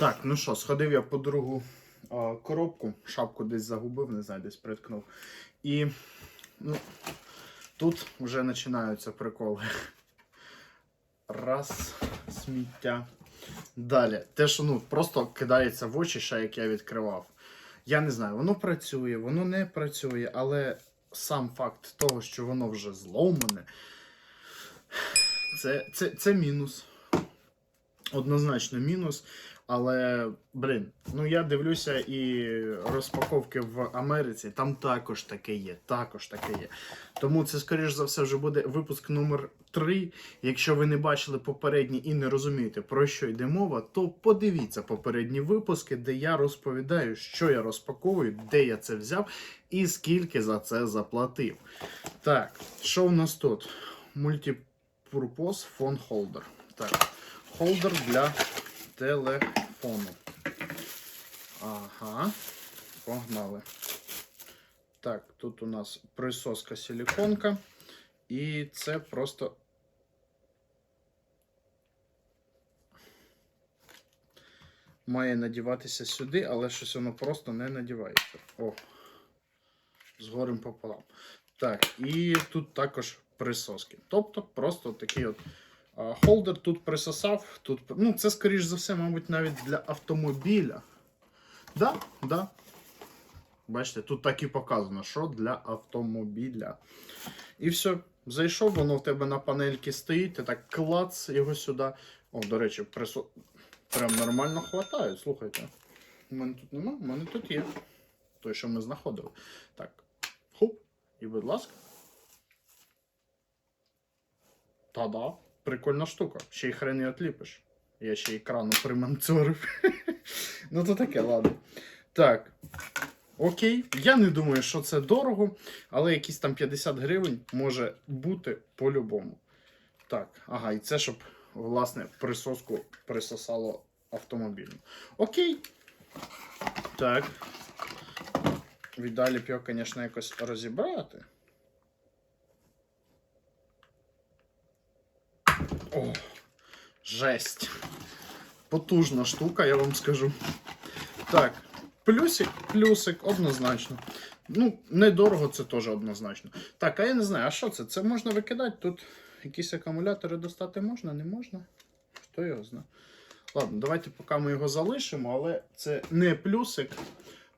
Так, ну що, сходив я по другу а, коробку, шапку десь загубив, не знаю, десь приткнув. І ну, тут вже починаються приколи. Раз, сміття. Далі. Те, що ну, просто кидається в очі, ще як я відкривав. Я не знаю, воно працює, воно не працює, але сам факт того, що воно вже зломане, це, це, це мінус. Однозначно мінус. Але, блін, ну я дивлюся і розпаковки в Америці, там також таке є. Також таке є. Тому це, скоріш за все, вже буде випуск номер 3. Якщо ви не бачили попередні і не розумієте, про що йде мова, то подивіться попередні випуски, де я розповідаю, що я розпаковую, де я це взяв і скільки за це заплатив. Так, що в нас тут? Multipurpose Phone Holder. Так, холдер для телефону. Ага, погнали. Так, тут у нас присоска силіконка. І це просто. Має надіватися сюди, але щось воно просто не надівається. О, згорем пополам. Так, і тут також присоски. Тобто просто такий от холдер тут присосав. Тут, ну, це, скоріш за все, мабуть, навіть для автомобіля. Да, да. Бачите, тут так і показано, що для автомобіля. І все, зайшов, воно в тебе на панельці стоїть, ти так клац його сюди. О, до речі, присо... прям нормально хватає, слухайте. У мене тут нема, у мене тут є. Той, що ми знаходили. Так, хуп, і будь ласка. Та-да, прикольна штука. Ще й хрен не отліпиш. Я ще екрану приманцорив. ну то таке, ладно. Так. Окей, я не думаю, що це дорого, але якісь там 50 гривень може бути по-любому. Так, ага, і це щоб, власне, присоску присосало автомобілем. Окей. Так. Віддалі б його, звісно, якось розібрати. О, жесть. Потужна штука, я вам скажу. Так, плюсик, плюсик, однозначно. Ну, недорого це теж однозначно. Так, а я не знаю, а що це? Це можна викидати? Тут якісь акумулятори достати можна, не можна? Хто його знає? Ладно, давайте поки ми його залишимо, але це не плюсик.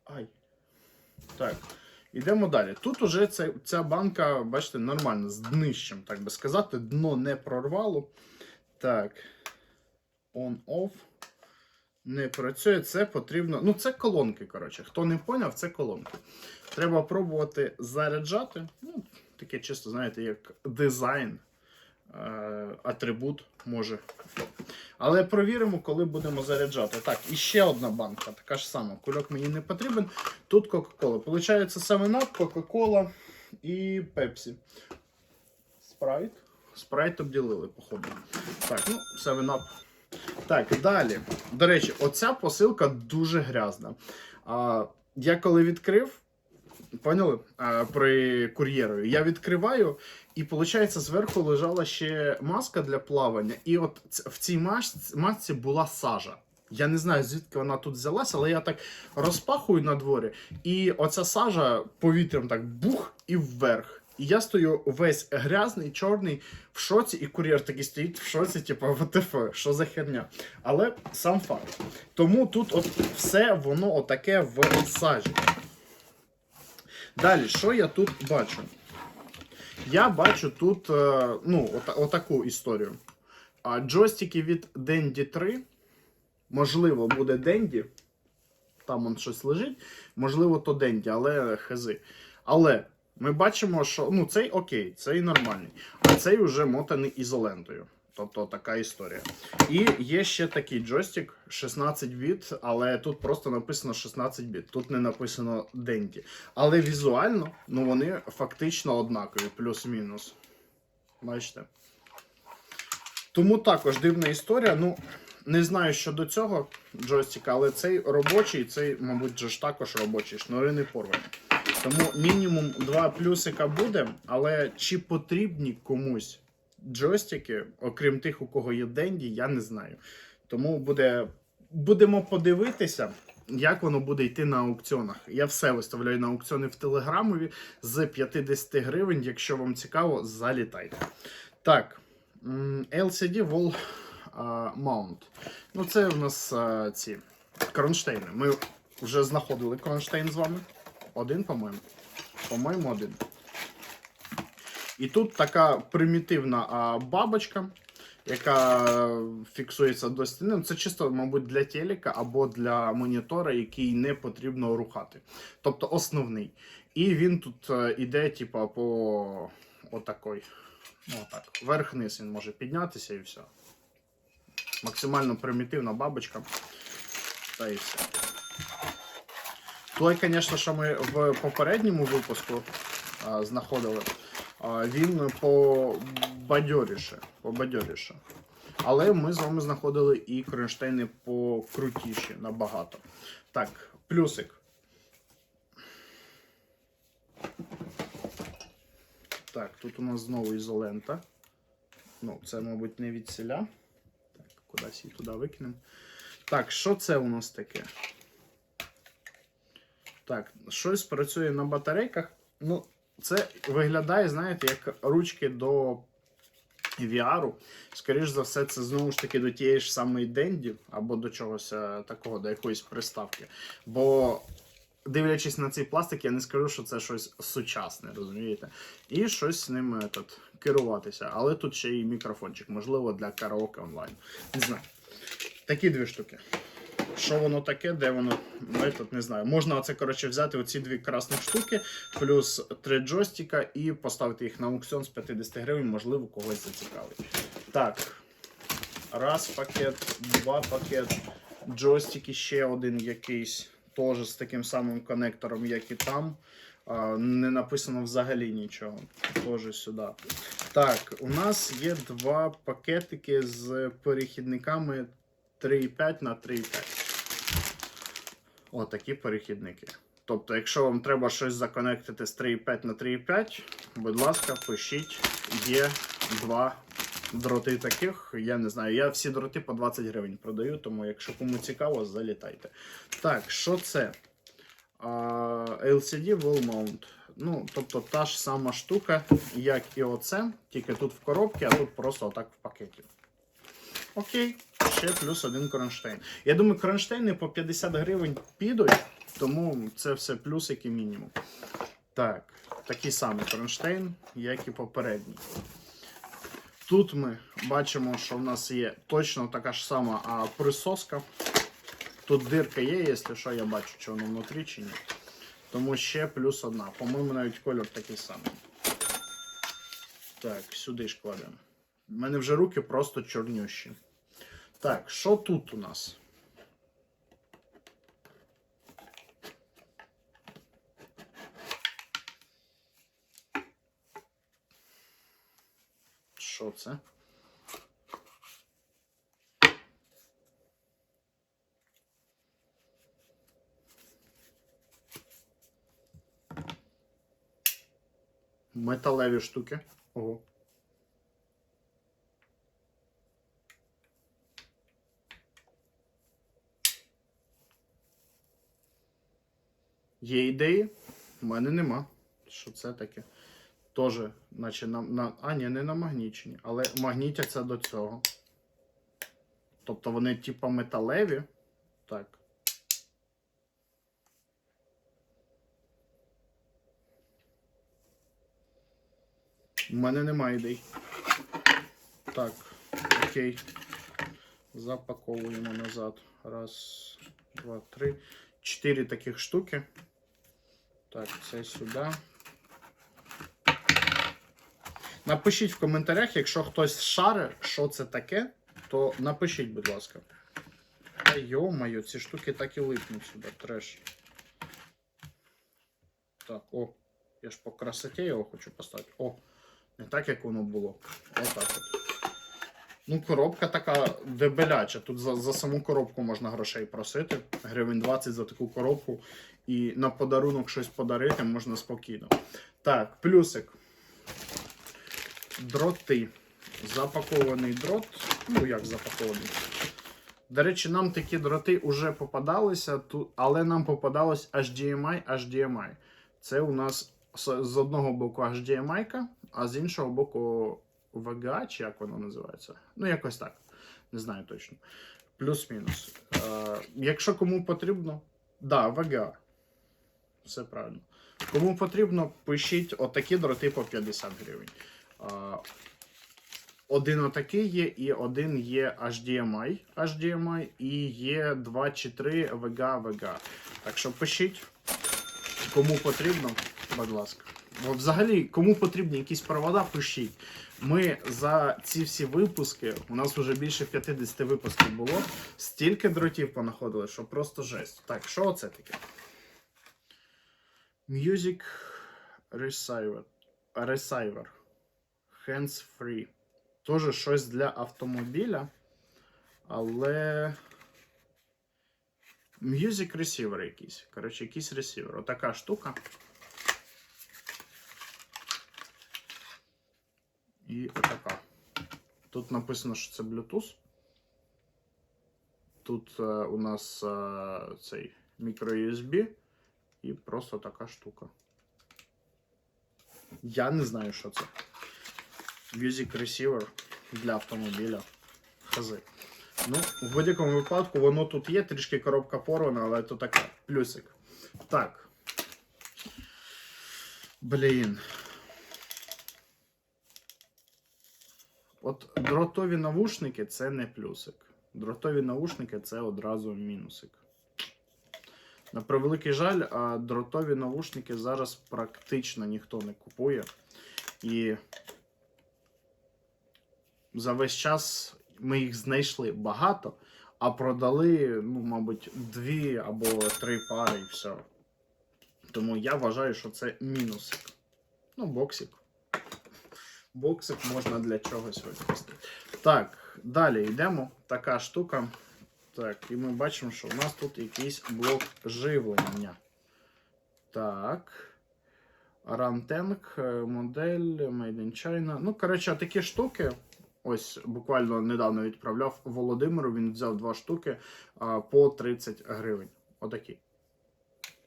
Ай. Так. Йдемо далі. Тут уже ця, ця банка, бачите, нормально, з днищем, так би сказати, дно не прорвало. Так. On-off. Не працює, це потрібно. Ну, це колонки, коротше. Хто не поняв, це колонки. Треба пробувати заряджати. Ну, таке чисто, знаєте, як дизайн, атрибут може. Але провіримо, коли будемо заряджати. Так, і ще одна банка, така ж сама. Кульок мені не потрібен. Тут Кока-Кола. Получається 7-Up, Кока-Кола і Пепсі. Спрайт. Спрайт обділили, походу. Так, ну, 7-Up. Так, далі. До речі, оця посилка дуже грязна. А, я коли відкрив, поняли? А, при кур'єрові, я відкриваю, і виходить, зверху лежала ще маска для плавання. І от в цій масці, була сажа. Я не знаю, звідки вона тут взялася, але я так розпахую на дворі, і оця сажа повітрям так бух і вверх. І я стою весь грязний, чорний, в шоці, і кур'єр такий стоїть в шоці, типу, ВТФ, що за херня. Але сам факт. Тому тут от все воно отаке в сажі. Далі, що я тут бачу? Я бачу тут е, ну, ота- отаку історію. Джойстики від Dendy 3. Можливо, буде Dendy. Там он щось лежить. Можливо, то Dendy, але хези. Але ми бачимо, що ну, цей окей, цей нормальний. А цей вже мотаний ізолентою. Тобто така історія. І є ще такий джойстик 16 біт, але тут просто написано 16 біт. Тут не написано Dendy. Але візуально ну, вони фактично однакові, плюс-мінус. Бачите? Тому також дивна історія. Ну, не знаю щодо цього джойстика, але цей робочий, цей, мабуть, же ж також робочий, шнури не порвані. Тому мінімум два плюсика буде, але чи потрібні комусь джойстики, окрім тих, у кого є Денді, я не знаю. Тому буде будемо подивитися, як воно буде йти на аукціонах. Я все виставляю на аукціони в Телеграмові з 50 гривень. Якщо вам цікаво, залітайте. Так, LCD Wall Mount. Ну, це в нас ці кронштейни. Ми вже знаходили кронштейн з вами. Один, по-моєму. По-моєму, один. І тут така примітивна бабочка, яка фіксується до стіни. Ну, Це чисто, мабуть, для телека або для монітора, який не потрібно рухати. Тобто основний. І він тут е, іде, типа, по отакой. Ну, отак. Вверх-вниз він може піднятися і все. Максимально примітивна бабочка. Та і все. Той, звісно, що ми в попередньому випуску а, знаходили, а, він побадьоріше, побадьоріше. Але ми з вами знаходили і кронштейни покрутіші набагато. Так, плюсик. Так, тут у нас знову ізолента. Ну, це, мабуть, не від селя. Так, кудись її туди викинемо. Так, що це у нас таке? Так, щось працює на батарейках. Ну, це виглядає, знаєте, як ручки до VR. Скоріш за все, це знову ж таки до тієї ж самої Денді або до чогось е, такого, до якоїсь приставки. Бо, дивлячись на цей пластик, я не скажу, що це щось сучасне, розумієте? І щось з ним е, тут, керуватися. Але тут ще і мікрофончик, можливо, для караоке онлайн. Не знаю. Такі дві штуки. Що воно таке, де воно, ми тут не знаю. Можна оце, коротше, взяти оці дві красних штуки, плюс три джойстика і поставити їх на аукціон з 50 гривень, можливо, когось зацікавить. Так. Раз пакет, два пакет, джойстики ще один якийсь, теж з таким самим конектором, як і там. Не написано взагалі нічого. Теж сюди. Так, у нас є два пакетики з перехідниками 3,5 на 3,5. Отакі перехідники. Тобто, якщо вам треба щось законектити з 3,5 на 3,5, будь ласка, пишіть. Є два дроти таких. Я не знаю. Я всі дроти по 20 гривень продаю, тому якщо кому цікаво, залітайте. Так, що це? LCD Wall Mount. Ну, тобто та ж сама штука, як і оце, тільки тут в коробці, а тут просто отак в пакеті. Окей, ще плюс один кронштейн. Я думаю, кронштейни по 50 гривень підуть, тому це все плюсики мінімум. Так, такий самий кронштейн, як і попередній. Тут ми бачимо, що в нас є точно така ж сама а, присоска. Тут дирка є, якщо що, я бачу, чи воно внутрі чи ні. Тому ще плюс одна. По-моєму, навіть кольор такий самий. Так, сюди ж кладемо. У мене вже руки просто чорнющі. Так, що тут у нас? Що це? Металеві штуки. Ого. Є ідеї? У мене нема. Що це таке? Тоже, наче на, на. А, ні, не намагнічені, але магнітяться до цього. Тобто вони типа металеві. Так. У мене немає ідей. Так, окей. Запаковуємо назад. Раз, два, три. Чотири таких штуки. Так, це сюди. Напишіть в коментарях, якщо хтось шаре, що це таке, то напишіть, будь ласка. Та йо-моє, ці штуки так і липнуть сюди, треш. Так, о, я ж по красоті його хочу поставити. О, не так, як воно було. Отак от. Ну, коробка така дебеляча. Тут за, за саму коробку можна грошей просити. Гривень 20 за таку коробку. І на подарунок щось подарити можна спокійно. Так, плюсик. Дроти. Запакований дрот. Ну, як запакований? До речі, нам такі дроти вже попадалися, але нам попадалось HDMI, HDMI. Це у нас з одного боку HDMI, а з іншого боку VGA, чи як воно називається? Ну, якось так. Не знаю точно. Плюс-мінус. Е, якщо кому потрібно, да, VGA. Все правильно. Кому потрібно, пишіть отакі дроти по 50 гривень. Один отакий є, і один є HDMI, HDMI, і є 2 чи 3 VGA, VGA. Так що пишіть, кому потрібно, будь ласка. Взагалі, кому потрібні якісь провода, пишіть. Ми за ці всі випуски, у нас вже більше 50 випусків було, стільки дротів понаходили, що просто жесть. Так, що це таке? Music Receiver. Receiver. Hands free. Тоже щось для автомобіля, але. Music Receiver якийсь. Коротше, якийсь ресівер. Отака штука. І отака. Тут написано, що це Bluetooth. Тут е, у нас е, цей microUSB і просто така штука. Я не знаю, що це. Music Receiver для автомобіля. Хази. Ну, в будь-якому випадку воно тут є, трішки коробка порвана, але то таке. Плюсик. Так. Блін. От дротові навушники це не плюсик. Дротові навушники це одразу мінусик. На превеликий жаль, а дротові навушники зараз практично ніхто не купує. І за весь час ми їх знайшли багато, а продали, ну, мабуть, дві або три пари і все. Тому я вважаю, що це мінусик. Ну, боксик. Боксик можна для чогось використати. Так, далі йдемо. Така штука. Так, і ми бачимо, що в нас тут якийсь блок живлення. Так. Рантенг, модель, Made in China. Ну, коротше, такі штуки. Ось буквально недавно відправляв Володимиру. Він взяв два штуки по 30 гривень. Отакі.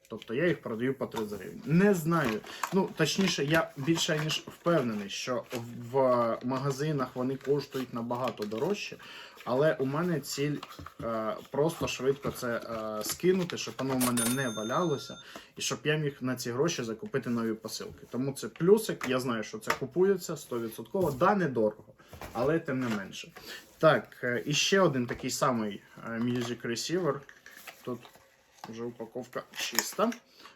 Тобто я їх продаю по 30 гривень. Не знаю. Ну, точніше, я більше ніж впевнений, що в магазинах вони коштують набагато дорожче. Але у мене ціль е, просто швидко це е, скинути, щоб воно в мене не валялося, і щоб я міг на ці гроші закупити нові посилки. Тому це плюсик. Я знаю, що це купується 100%. Да, недорого, але тим не менше. Так, е, і ще один такий самий е, Music Receiver. Тут вже упаковка чиста.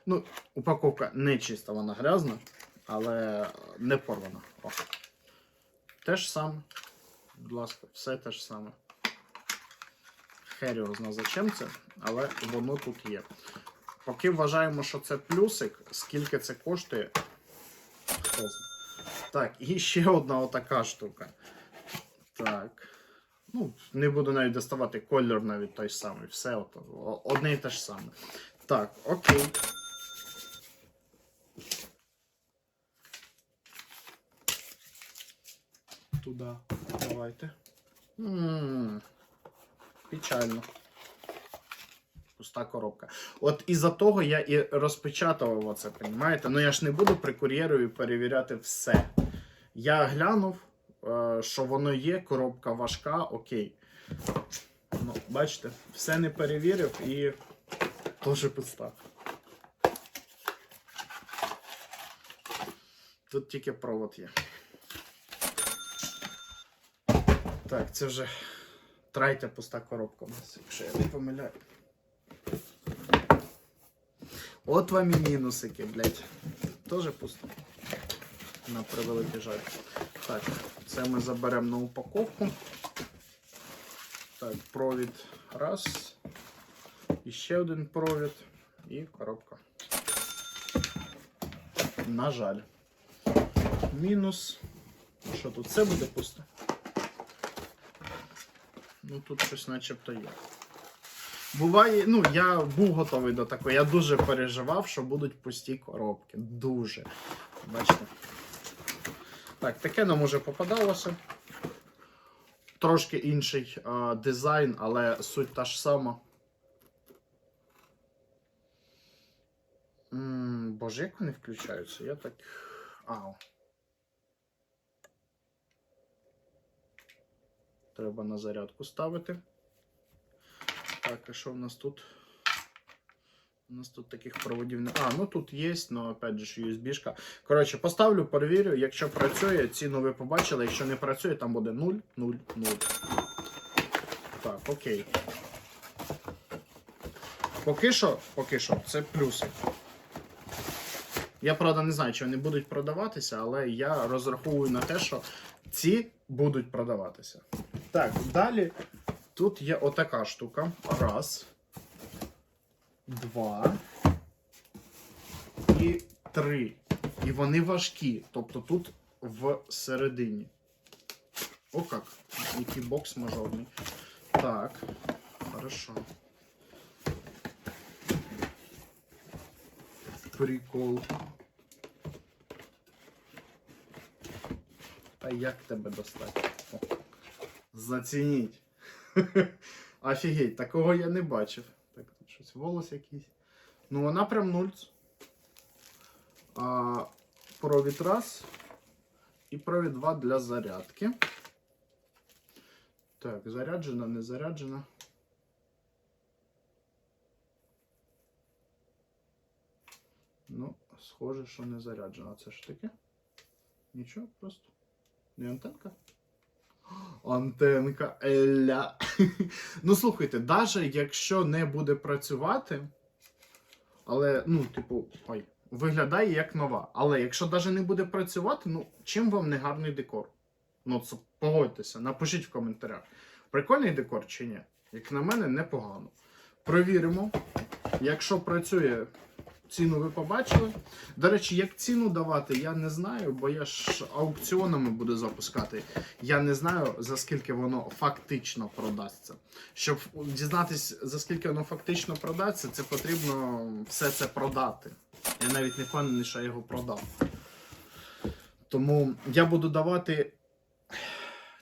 Ну, упаковка не чиста, вона грязна, але не порвана. О. Те ж саме. Будь ласка, все те ж саме. Хер його зна зачем це, але воно тут є. Поки вважаємо, що це плюсик, скільки це коштує. Так, і ще одна отака штука. Так. Ну, не буду навіть доставати кольор навіть той самий. Все от, одне і те ж саме. Так, окей. Туди. Давайте. м Печально. Пуста коробка. От із-за того я і розпечатував оце, розумієте? Ну я ж не буду при кур'єрові перевіряти все. Я глянув, що воно є, коробка важка, окей. Ну, бачите, все не перевірив і теж пуста. Тут тільки провод є. Так, це вже третя пуста коробка у нас, якщо я не помиляю. От вам і мінусики, блядь. Тоже пусто. На превеликий жаль. Так, це ми заберемо на упаковку. Так, провід раз. І ще один провід. І коробка. На жаль. Мінус. Що тут? Це буде пусто. Ну тут щось начебто є. Буває, ну я був готовий до такого. Я дуже переживав, що будуть пусті коробки. Дуже. Бачите? Так, таке нам уже попадалося. Трошки інший е, дизайн, але суть та ж сама. М, Боже, як вони включаються? Я так. Ау. Треба на зарядку ставити. Так, а що в нас тут? У нас тут таких проводів не. А, ну тут є, але опять же USB-шка. Коротше, поставлю, перевірю. Якщо працює, ціну ви побачили. Якщо не працює, там буде 0, 0, 0. Так, окей. Поки що, поки що, це плюси. Я правда не знаю, чи вони будуть продаватися, але я розраховую на те, що ці будуть продаватися. Так, далі тут є отака штука. Раз. Два. І три. І вони важкі. Тобто тут всередині. О, як. Який бокс мажорний. Так. Хорошо. Прикол. Та як тебе достати? О. Зацініть. Офігеть, такого я не бачив. Волос якийсь. Ну, вона прям нульц. А, провід раз. І провід два для зарядки. Так, заряджена, не заряджена. Ну, схоже, що не заряджена. Це ж таке? Нічого, просто. Не антенка? Антенка Еля. ну, слухайте, навіть якщо не буде працювати, але, ну, типу, ой, виглядає як нова. Але якщо навіть не буде працювати, ну, чим вам не гарний декор? Ну, це погодьтеся, напишіть в коментарях. Прикольний декор чи ні? Як на мене, непогано. Провіримо. Якщо працює, ціну ви побачили. До речі, як ціну давати, я не знаю, бо я ж аукціонами буду запускати. Я не знаю, за скільки воно фактично продасться. Щоб дізнатися, за скільки воно фактично продасться, це потрібно все це продати. Я навіть не впевнений, що я його продав. Тому я буду давати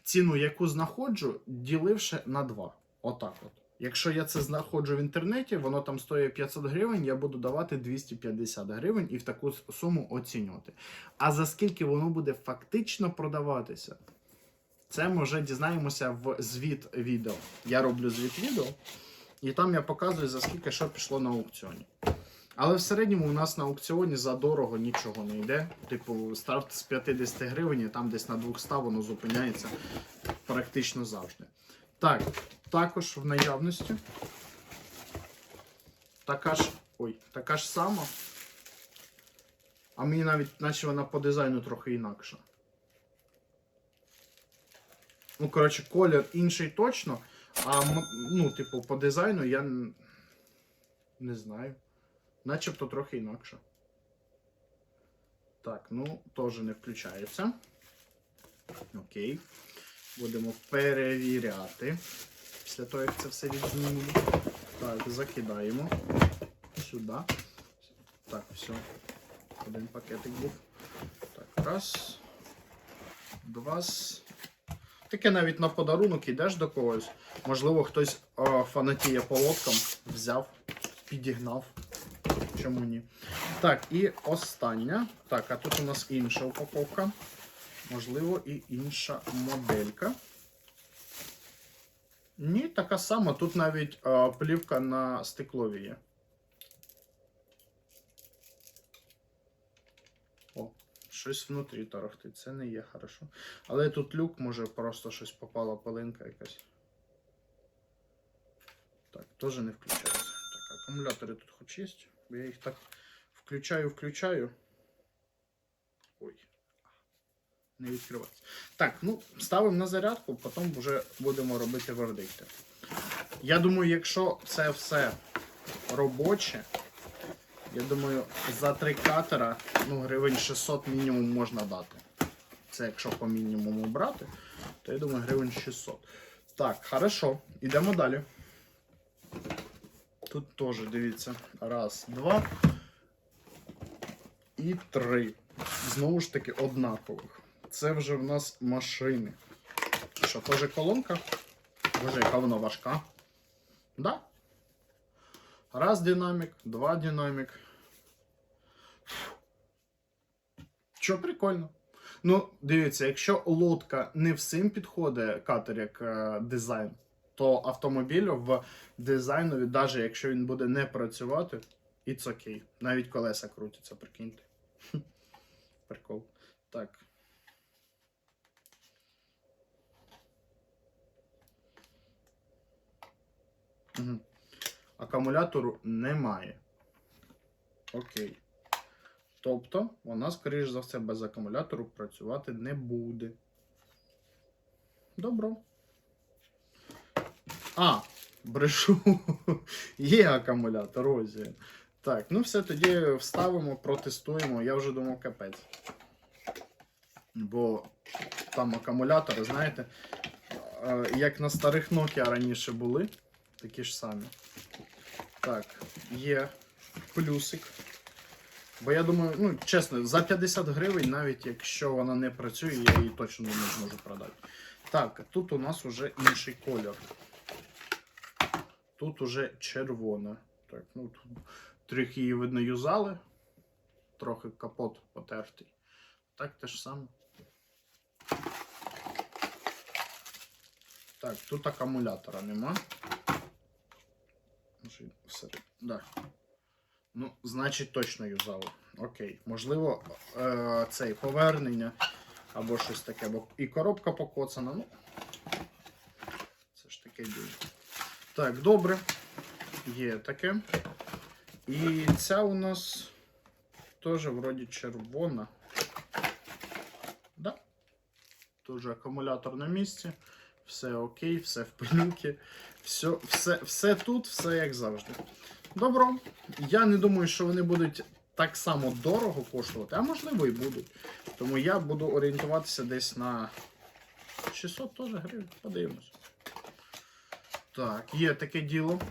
ціну, яку знаходжу, діливши на 2. Отак от. Якщо я це знаходжу в інтернеті, воно там стоїть 500 гривень, я буду давати 250 гривень і в таку суму оцінювати. А за скільки воно буде фактично продаватися, це ми вже дізнаємося в звіт відео. Я роблю звіт відео, і там я показую, за скільки що пішло на аукціоні. Але в середньому у нас на аукціоні за дорого нічого не йде. Типу, старт з 50 гривень, і там десь на 200 воно зупиняється практично завжди. Так, також в наявності. Така ж. Ой, така ж сама. А мені навіть, наче вона по дизайну трохи інакша. Ну, коротше, колір інший точно. А ну, типу, по дизайну я не знаю. Начебто трохи інакше. Так, ну, теж не включається. Окей. Будемо перевіряти. Після того, як це все відзнімемо. Так, закидаємо сюди. Так, все. Один пакетик був. Так, раз. Два. Таке навіть на подарунок ідеш до когось. Можливо, хтось о, фанатіє по лодкам, взяв, підігнав. Чому ні? Так, і остання. Так, а тут у нас інша упаковка. Можливо, і інша моделька. Ні, така сама. Тут навіть е, плівка на стеклові є. О, щось внутрі торохтить. Це не є хорошо. Але тут люк, може просто щось попала пилинка якась. Так, теж не включається. Так, акумулятори тут хоч є. Я їх так включаю, включаю. Ой не відкривається. Так, ну, ставимо на зарядку, потім вже будемо робити вердикти. Я думаю, якщо це все робоче, я думаю, за три катера ну, гривень 600 мінімум можна дати. Це якщо по мінімуму брати, то я думаю, гривень 600. Так, хорошо, йдемо далі. Тут теж дивіться. Раз, два і три. Знову ж таки, однакових. Це вже в нас машини. що, теж колонка? Боже, яка вона важка. Да? Раз динамік, два динамік. Що прикольно. Ну, дивіться, якщо лодка не всім підходить катер як е, дизайн, то автомобіль в дизайнові, навіть якщо він буде не працювати, it's окей. Навіть колеса крутяться, прикиньте. Прикол. Так. Акумулятору немає. Окей. Тобто, вона, скоріш за все, без акумулятору працювати не буде. Добро. А, брешу. Є акумулятор, ось. Так, ну все, тоді вставимо, протестуємо. Я вже думав капець. Бо там акумулятори, знаєте, е, як на старих Nokia раніше були, такі ж самі. Так, є плюсик. Бо я думаю, ну чесно, за 50 гривень, навіть якщо вона не працює, я її точно не зможу продати. Так, тут у нас уже інший колір. Тут уже червона. Так, ну тут трохи її видно юзали. Трохи капот потертий. Так, те ж саме. Так, тут акумулятора нема. Може, Все, да. Ну, значить, точно юзали. Окей. Можливо, е- цей повернення або щось таке. Бо і коробка покоцана. Ну, це ж таке діло. Так, добре. Є таке. І ця у нас теж вроді червона. Да. Теж акумулятор на місці. Все окей, все в пилюки. Все, все, все тут, все як завжди. Добро. Я не думаю, що вони будуть так само дорого коштувати, а можливо і будуть. Тому я буду орієнтуватися десь на 600 теж гривень. Подивимось. Так, є таке діло.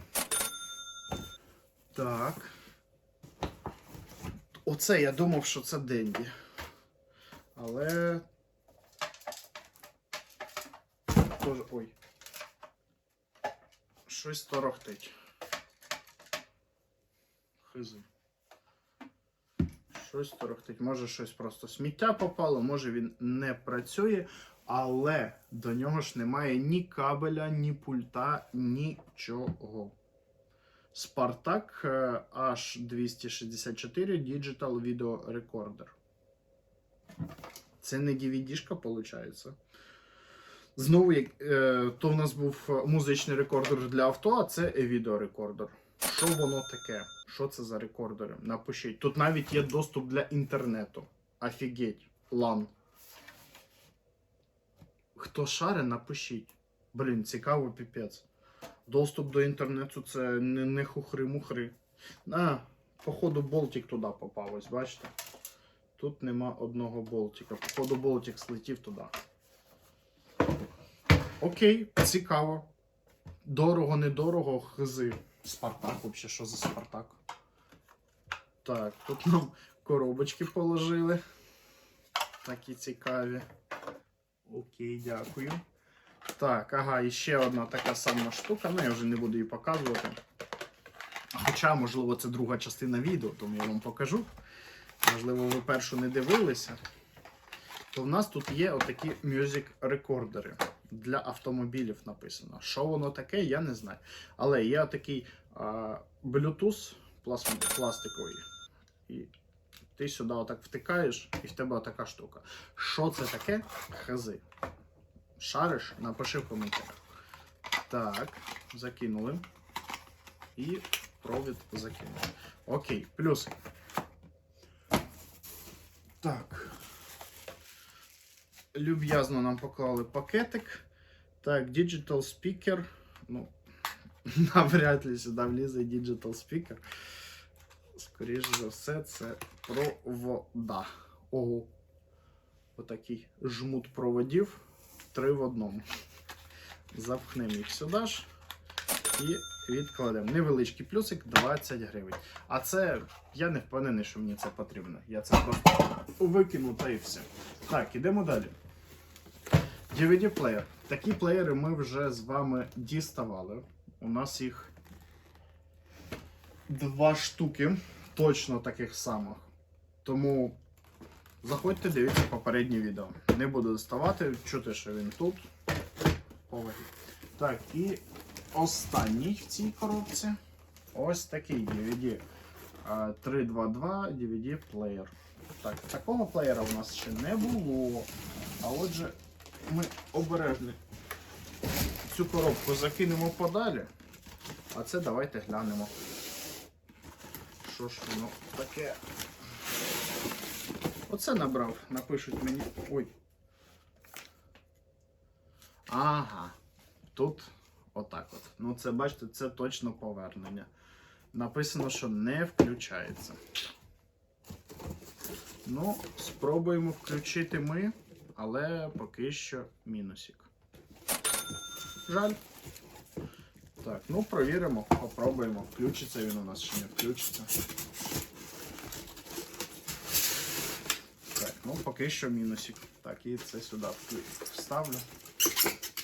Так. Оце я думав, що це Денді. Але. Тож, ой. Щось торохтить. Хизи. Щось торохтить. Може щось просто сміття попало, може він не працює, але до нього ж немає ні кабеля, ні пульта, нічого. Spartak е, H264 Digital Video Recorder. Це не DVD-шка, виходить. Знову, е, то в нас був музичний рекордер для авто, а це відеорекордер. Що воно таке? Що це за рекордери? Напишіть. Тут навіть є доступ для інтернету. Офігеть. LAN. Хто шаре, напишіть. Блін, цікаво піпець. Доступ до інтернету це не, не хухри-мухри. А, походу, болтик туди попав, ось бачите? Тут нема одного болтика. Походу, болтик слетів туди. Окей, цікаво. Дорого, недорого, хзи. Спартак, взагалі, що за Спартак? Так, тут нам коробочки положили. Такі цікаві. Окей, дякую. Так, ага, і ще одна така сама штука. Ну, я вже не буду її показувати. Хоча, можливо, це друга частина відео, тому я вам покажу. Можливо, ви першу не дивилися. То в нас тут є отакі music рекордери для автомобілів написано. Що воно таке, я не знаю. Але є такий а, Bluetooth плас- пластиковий. І ти сюди отак втикаєш, і в тебе така штука. Що це таке? Хази. Шариш, напиши в коментарях. Так, закинули. І провід закинули. Окей, плюс. Так. Люб'язно нам поклали пакетик. Так, Digital Speaker. Ну, навряд ли сюди влізе Digital Speaker. Скоріше за все, це провода. Ого. Отакий жмут проводів. Три в одному. Запхнемо їх сюди ж і відкладемо. Невеличкий плюсик 20 гривень. А це я не впевнений, що мені це потрібно. Я це просто викину та і все. Так, ідемо далі. DVD-плеєр. Такі плеєри ми вже з вами діставали. У нас їх два штуки, точно таких самих. Тому заходьте, дивіться попереднє відео. Не буду доставати, чути, що він тут. Поверх. Так, і останній в цій коробці. Ось такий DVD. 322 DVD плеєр. Так, такого плеєра у нас ще не було. А отже, ми обережно цю коробку закинемо подалі. А це давайте глянемо. Що ж воно таке? Оце набрав, напишуть мені. Ой. Ага. Тут отак от. Ну, це бачите, це точно повернення. Написано, що не включається. Ну, спробуємо включити ми, але поки що мінусик. Жаль. Так, ну провіримо, попробуємо. Включиться він у нас чи не включиться. Так, ну поки що мінусик. Так, і це сюди вставлю,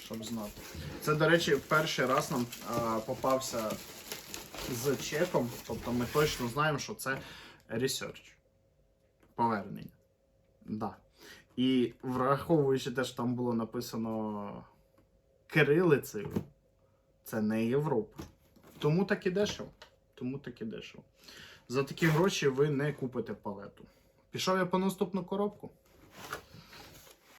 щоб знати. Це, до речі, перший раз нам а, попався з чеком. Тобто ми точно знаємо, що це research. Повернення. Да. І враховуючи те, що там було написано кирилицею, це не Європа. Тому так і дешево. Тому так і дешево. За такі гроші ви не купите палету. Пішов я по наступну коробку.